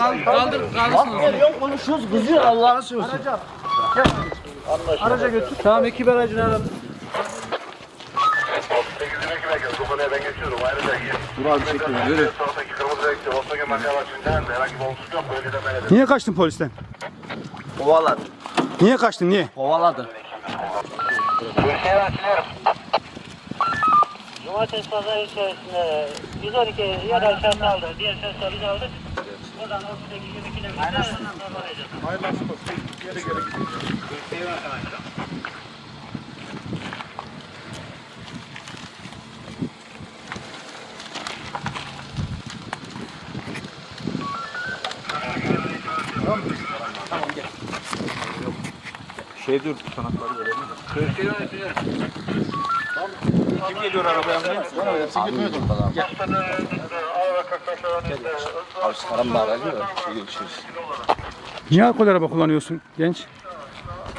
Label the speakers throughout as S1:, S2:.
S1: Kaldır, kaldırsın.
S2: Geliyorum konuşuyoruz kızıyor Allah'ını seversen.
S3: Araca götür.
S1: Tamam ekip aracını
S4: konuya ben geçiyorum. Ayrıca
S2: Dur abi çekin.
S1: Yürü.
S4: sonraki kırmızı renkli Volkswagen marka araçından da herhangi bir olumsuz yok. Bölgeden ben ederim.
S3: Niye kaçtın polisten?
S2: Kovaladı.
S3: Niye kaçtın niye?
S2: Kovaladı.
S5: Cumartesi pazar içerisinde 112 yer aşağıda aldı. Diğer biz aldık. Buradan 38 20 kilometre arayacağız.
S2: Şey dur tutanakları verelim.
S3: Kim geliyor arabaya?
S2: Abi da aracı var. Görüşürüz.
S3: Niye alkol araba kullanıyorsun genç?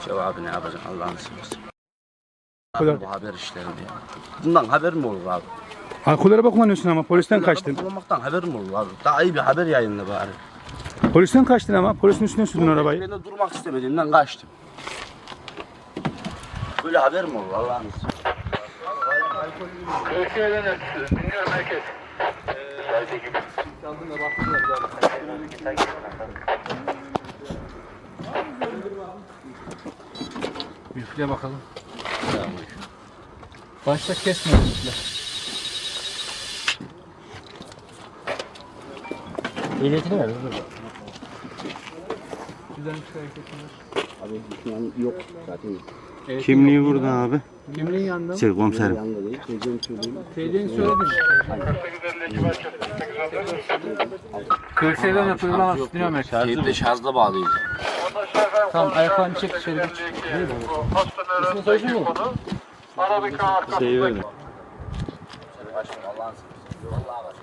S2: Cevabı ne yapacaksın Allah'ını seversen. Abi bu haber işleri ya. Bundan haber mi olur abi?
S3: Alkol araba kullanıyorsun ama polisten kaçtın.
S2: Kullanmaktan haber mi olur abi? Daha iyi bir haber yayınla bari.
S3: Polisten kaçtın ama polisin üstüne sürdün arabayı.
S2: Ben de durmak istemediğimden kaçtım. Böyle haber mi olur Allah'ını seversen?
S4: Türkiye'den dinliyorum herkes.
S1: Bir üfle bakalım. Başta kesme üfle.
S5: Ehliyetini ver.
S1: Güzel bir şey.
S2: Abi an yok zaten.
S3: Kimliği burada abi.
S1: Kimliğin yanında mı?
S3: Şey komiserim.
S1: TC'ni söyledim. Kırşehir'den yapılan Dünya Merkezi.
S2: Teyipte şarjla bağlıydı.
S1: Tamam ayaklarını çek içeri geç.
S4: Hastanın soyuşu mu? Arabika arkasındaki
S2: Allah'ını seversen. Vallahi bak.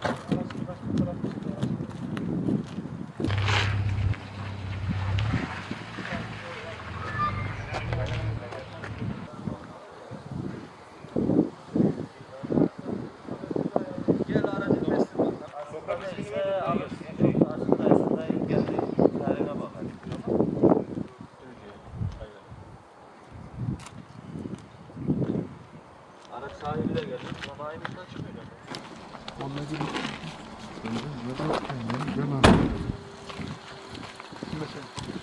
S2: Onunla gibi. Ben abi. Mesela.